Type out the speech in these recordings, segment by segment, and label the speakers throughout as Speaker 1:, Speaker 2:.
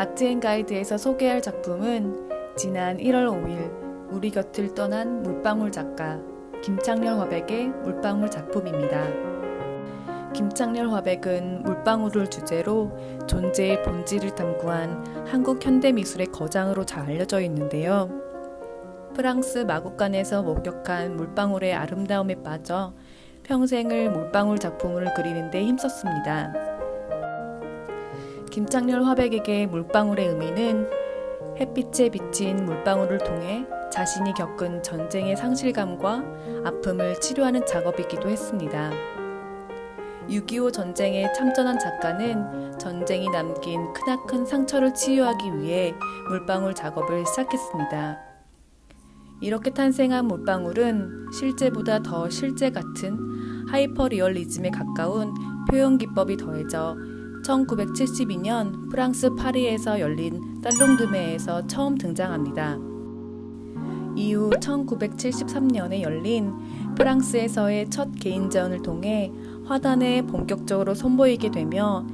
Speaker 1: 아트앤가이드에서 소개할 작품은 지난 1월 5일 우리 곁을 떠난 물방울 작가 김창렬 화백의 물방울 작품입니다. 김창렬 화백은 물방울을 주제로 존재의 본질을 탐구한 한국 현대미술의 거장으로 잘 알려져 있는데요. 프랑스 마국간에서 목격한 물방울의 아름다움에 빠져 평생을 물방울 작품을 그리는데 힘썼습니다. 김창렬 화백에게 물방울의 의미는 햇빛에 비친 물방울을 통해 자신이 겪은 전쟁의 상실감과 아픔을 치료하는 작업이기도 했습니다. 6.25 전쟁에 참전한 작가는 전쟁이 남긴 크나큰 상처를 치유하기 위해 물방울 작업을 시작했습니다. 이렇게 탄생한 물방울은 실제보다 더 실제 같은 하이퍼 리얼리즘에 가까운 표현 기법이 더해져 1972년 프랑스 파리에서 열린 살롱드메에서 처음 등장합니다. 이후 1973년에 열린 프랑스에서의 첫 개인전을 통해 화단에 본격적으로 선보이게 되며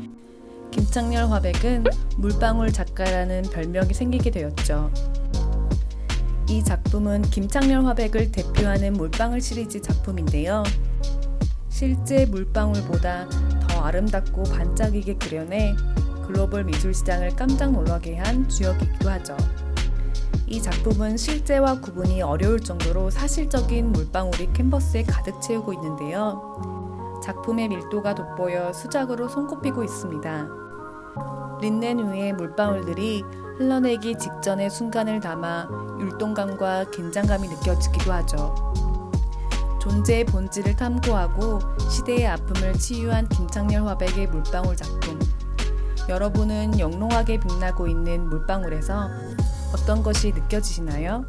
Speaker 1: 김창렬 화백은 물방울 작가라는 별명이 생기게 되었죠. 이 작품은 김창렬 화백을 대표하는 물방울 시리즈 작품인데요. 실제 물방울보다 더 아름답고 반짝이게 그려내 글로벌 미술 시장을 깜짝 놀라게 한 주역이기도 하죠. 이 작품은 실제와 구분이 어려울 정도로 사실적인 물방울이 캔버스에 가득 채우고 있는데요. 작품의 밀도가 돋보여 수작으로 손꼽히고 있습니다. 린넨 위의 물방울들이 흘러내기 직전의 순간을 담아 율동감과 긴장감이 느껴지기도 하죠. 존재의 본질을 탐구하고 시대의 아픔을 치유한 김창렬 화백의 물방울 작품. 여러분은 영롱하게 빛나고 있는 물방울에서 어떤 것이 느껴지시나요?